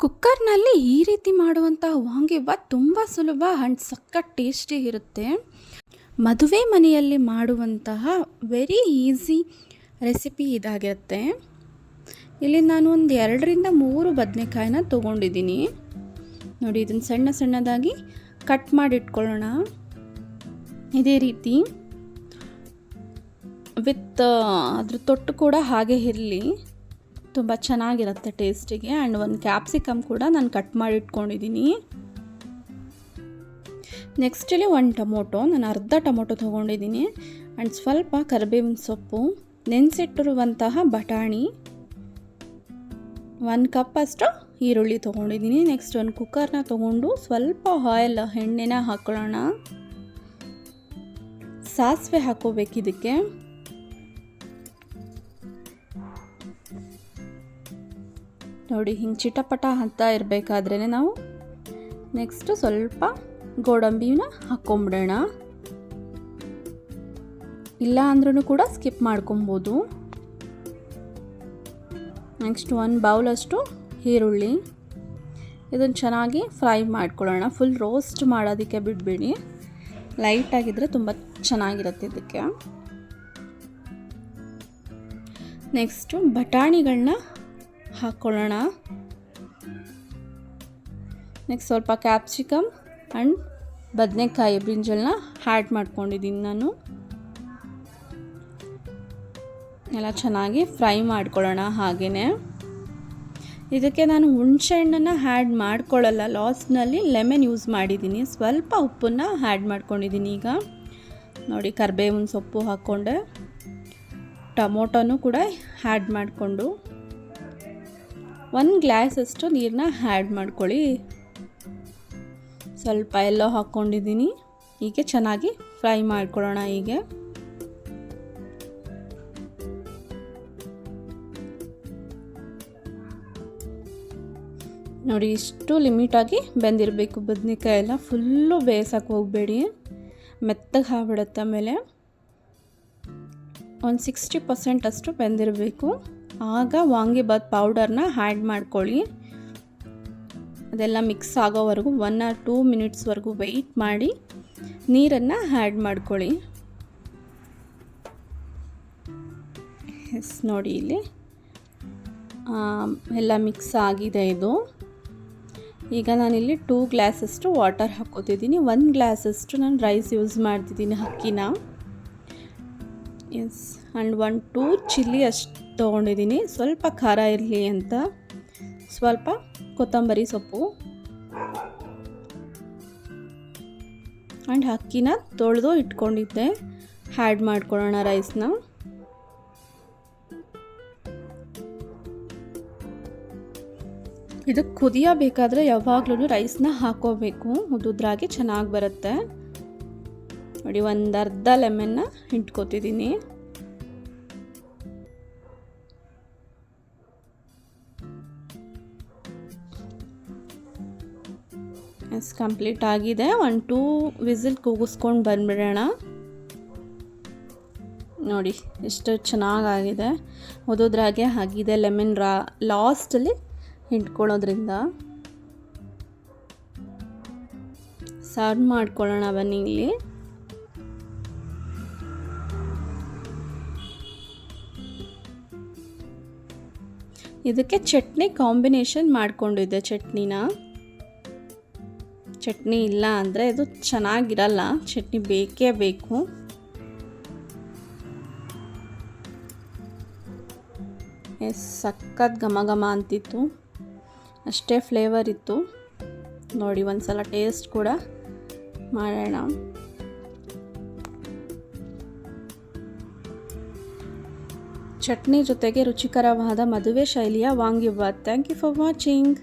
ಕುಕ್ಕರ್ನಲ್ಲಿ ಈ ರೀತಿ ಮಾಡುವಂಥ ವಾಂಗಿಬಾತ್ ತುಂಬ ಸುಲಭ ಆ್ಯಂಡ್ ಸಖತ್ ಟೇಸ್ಟಿ ಇರುತ್ತೆ. ಮದುವೆ ಮನೆಯಲ್ಲಿ ಮಾಡುವಂತಹ ವೆರಿ ಈಸಿ ರೆಸಿಪಿ ಇದಾಗಿರುತ್ತೆ. ಇಲ್ಲಿ ನಾನು ಒಂದು ಎರಡರಿಂದ ಮೂರು ಬದನೆಕಾಯಿನ ತೊಗೊಂಡಿದ್ದೀನಿ. ನೋಡಿ ಇದನ್ನು ಸಣ್ಣ ಸಣ್ಣದಾಗಿ ಕಟ್ ಮಾಡಿಟ್ಕೊಳ್ಳೋಣ. ಇದೇ ರೀತಿ. ವಿತ್ ಅದ್ರ ತೊಟ್ಟು ಕೂಡ ಹಾಗೆ ಇರಲಿ. ತುಂಬ ಚೆನ್ನಾಗಿರುತ್ತೆ ಟೇಸ್ಟಿಗೆ ಆ್ಯಂಡ್ ಒಂದು ಕ್ಯಾಪ್ಸಿಕಮ್ ಕೂಡ ನಾನು ಕಟ್ ಮಾಡಿ ಇಟ್ಕೊಂಡಿದ್ದೀನಿ ನೆಕ್ಸ್ಟ್ ಒಂದು ಟೊಮೊಟೊ, ನಾನು ಅರ್ಧ ಟೊಮೊಟೊ ತೊಗೊಂಡಿದ್ದೀನಿ ಆ್ಯಂಡ್ ಸ್ವಲ್ಪ ಕರಿಬೇವಿನ ಸೊಪ್ಪು, ನೆನೆಸಿಟ್ಟಿರುವಂತಹ ಬಟಾಣಿ, ಒಂದು ಕಪ್ಪಷ್ಟು ಈರುಳ್ಳಿ ತೊಗೊಂಡಿದ್ದೀನಿ ನೆಕ್ಸ್ಟ್ ಒಂದು ಕುಕ್ಕರ್ನ ತೊಗೊಂಡು ಸ್ವಲ್ಪ ಆಯಿಲ್ ಎಣ್ಣೆನ ಹಾಕೊಳ್ಳೋಣ. ಸಾಸಿವೆ ಹಾಕೋಬೇಕು ನೋಡಿ, ಹಿಂಗೆ ಚಿಟಪಟ ಅಂತ ಇರಬೇಕಾದ್ರೇ ನಾವು ನೆಕ್ಸ್ಟು ಸ್ವಲ್ಪ ಗೋಡಂಬಿನ ಹಾಕ್ಕೊಂಬಿಡೋಣ ಇಲ್ಲ ಅಂದ್ರೂ ಕೂಡ ಸ್ಕಿಪ್ ಮಾಡ್ಕೊಬೋದು. ನೆಕ್ಸ್ಟ್ ಒಂದು ಬೌಲಷ್ಟು ಈರುಳ್ಳಿ. ಇದನ್ನು ಚೆನ್ನಾಗಿ ಫ್ರೈ ಮಾಡ್ಕೊಳ್ಳೋಣ. ಫುಲ್ ರೋಸ್ಟ್ ಮಾಡೋದಕ್ಕೆ ಬಿಡಬೇಡಿ. ಲೈಟಾಗಿದ್ದರೆ ತುಂಬ ಚೆನ್ನಾಗಿರುತ್ತೆ ಇದಕ್ಕೆ. ನೆಕ್ಸ್ಟು ಬಟಾಣಿಗಳನ್ನ ಹಾಕ್ಕೊಳ್ಳೋಣ. ನೆಕ್ಸ್ಟ್ ಸ್ವಲ್ಪ ಕ್ಯಾಪ್ಸಿಕಮ್ ಆ್ಯಂಡ್ ಬದನೆಕಾಯಿ ಬ್ರಿಂಜಲ್ನ ಹ್ಯಾಡ್ ಮಾಡ್ಕೊಂಡಿದ್ದೀನಿ ನಾನು. ಎಲ್ಲ ಚೆನ್ನಾಗಿ ಫ್ರೈ ಮಾಡ್ಕೊಳ್ಳೋಣ ಹಾಗೆಯೇ ಇದಕ್ಕೆ ನಾನು ಹುಣಸೆ ಹಣ್ಣನ್ನು ಹ್ಯಾಡ್ ಮಾಡ್ಕೊಳ್ಳಲ್ಲ ಲಾಸ್ಟ್ನಲ್ಲಿ ಲೆಮನ್ ಯೂಸ್ ಮಾಡಿದ್ದೀನಿ ಸ್ವಲ್ಪ ಉಪ್ಪನ್ನು ಹ್ಯಾಡ್ ಮಾಡ್ಕೊಂಡಿದ್ದೀನಿ ಈಗ. ನೋಡಿ ಕರ್ಬೇವಿನ ಸೊಪ್ಪು ಹಾಕ್ಕೊಂಡೆ. ಟೊಮೊಟೊನೂ ಕೂಡ ಹ್ಯಾಡ್ ಮಾಡಿಕೊಂಡು. ಒಂದು ಗ್ಲಾಸಷ್ಟು ನೀರನ್ನ ಹ್ಯಾಡ್ ಮಾಡ್ಕೊಳ್ಳಿ. ಸ್ವಲ್ಪ ಎಲ್ಲೋ ಹಾಕ್ಕೊಂಡಿದ್ದೀನಿ. ಹೀಗೆ ಚೆನ್ನಾಗಿ ಫ್ರೈ ಮಾಡ್ಕೊಳ್ಳೋಣ ಹೀಗೆ. ನೋಡಿ, ಇಷ್ಟು ಲಿಮಿಟಾಗಿ ಬೆಂದಿರಬೇಕು. ಬದ್ನೆಕಾಯಿ ಎಲ್ಲ ಫುಲ್ಲು ಬೇಯಿಸೋಕೆ ಹೋಗಬೇಡಿ. ಮೆತ್ತಗೆ ಹಾಬಿಡುತ್ತೆ ಆಮೇಲೆ. ಒಂದು ಸಿಕ್ಸ್ಟಿ ಪರ್ಸೆಂಟ್ ಅಷ್ಟು ಬೆಂದಿರಬೇಕು. ಆಗ ವಾಂಗಿಬಾತ್ ಪೌಡರ್ನ ಆ್ಯಡ್ ಮಾಡ್ಕೊಳ್ಳಿ. ಅದೆಲ್ಲ ಮಿಕ್ಸ್ ಆಗೋವರೆಗೂ ಒನ್ ಆರ್ ಟೂ ಮಿನಿಟ್ಸ್ವರೆಗೂ ವೆಯ್ಟ್ ಮಾಡಿ. ನೀರನ್ನು ಆ್ಯಡ್ ಮಾಡ್ಕೊಳ್ಳಿ. ಎಸ್ ನೋಡಿ ಇಲ್ಲಿ. ಎಲ್ಲ ಮಿಕ್ಸ್ ಆಗಿದೆ ಇದು. ಈಗ ನಾನಿಲ್ಲಿ ಟೂ ಗ್ಲಾಸಷ್ಟು ವಾಟರ್ ಹಾಕೋತಿದ್ದೀನಿ ಒಂದು ಗ್ಲಾಸಷ್ಟು ನಾನು ರೈಸ್ ಯೂಸ್ ಮಾಡ್ತಿದ್ದೀನಿ ಅಕ್ಕಿನ S and one two chilli ಅಷ್ಟು. ತೊಗೊಂಡಿದ್ದೀನಿ. ಸ್ವಲ್ಪ ಖಾರ ಇರಲಿ ಅಂತ. ಸ್ವಲ್ಪ ಕೊತ್ತಂಬರಿ ಸೊಪ್ಪು. ಆ್ಯಂಡ್ ಅಕ್ಕಿನ ತೊಳೆದು ಇಟ್ಕೊಂಡಿದ್ದೆ. ಹ್ಯಾಡ್ ಮಾಡ್ಕೊಳ್ಳೋಣ ರೈಸ್ನ ಇದು ಕುದಿಯಬೇಕಾದ್ರೆ ಯಾವಾಗಲೂ ರೈಸ್ನ ಹಾಕೋಬೇಕು. ಉದುದ್ರಾಗಿ ಚೆನ್ನಾಗಿ ಬರುತ್ತೆ. ನೋಡಿ ಒಂದು ಅರ್ಧ ಲೆಮನ್ನ ಹಿಂಟ್ಕೊತಿದ್ದೀನಿ ಎಸ್ ಕಂಪ್ಲೀಟ್ ಆಗಿದೆ. ಒನ್ ಟೂ ವಿಸಿಲ್ ಕೂಗಿಸ್ಕೊಂಡು ಬಂದ್ಬಿಡೋಣ. ನೋಡಿ, ಎಷ್ಟು ಚೆನ್ನಾಗಾಗಿದೆ. ಓದೋದ್ರಾಗೆ ಆಗಿದೆ. ಲೆಮನ್ ರಾ ಲಾಸ್ಟಲ್ಲಿ ಹಿಂಡ್ಕೊಳ್ಳೋದ್ರಿಂದ ಸರ್ವ್ ಮಾಡ್ಕೊಳ್ಳೋಣ ಬನ್ನಿ ಇಲ್ಲಿ. ಇದಕ್ಕೆ ಚಟ್ನಿ ಕಾಂಬಿನೇಷನ್ ಮಾಡಿಕೊಂಡಿದ್ದೆ ಚಟ್ನಿನ. ಚಟ್ನಿ ಇಲ್ಲ ಅಂದರೆ ಇದು ಚೆನ್ನಾಗಿರಲ್ಲ. ಚಟ್ನಿ ಬೇಕೇ ಬೇಕು. ಎಸ್ ಸಖತ್ ಘಮ ಘಮ ಅಂತಿತ್ತು. ಅಷ್ಟೇ ಫ್ಲೇವರ್ ಇತ್ತು. ನೋಡಿ ಒಂದು ಸಲ ಟೇಸ್ಟ್ ಕೂಡ ಮಾಡೋಣ. ಚಟ್ನಿ ಜೊತೆಗೆ ರುಚಿಕರವಾದ ಮದುವೆ ಶೈಲಿಯ vangibath thank you for watching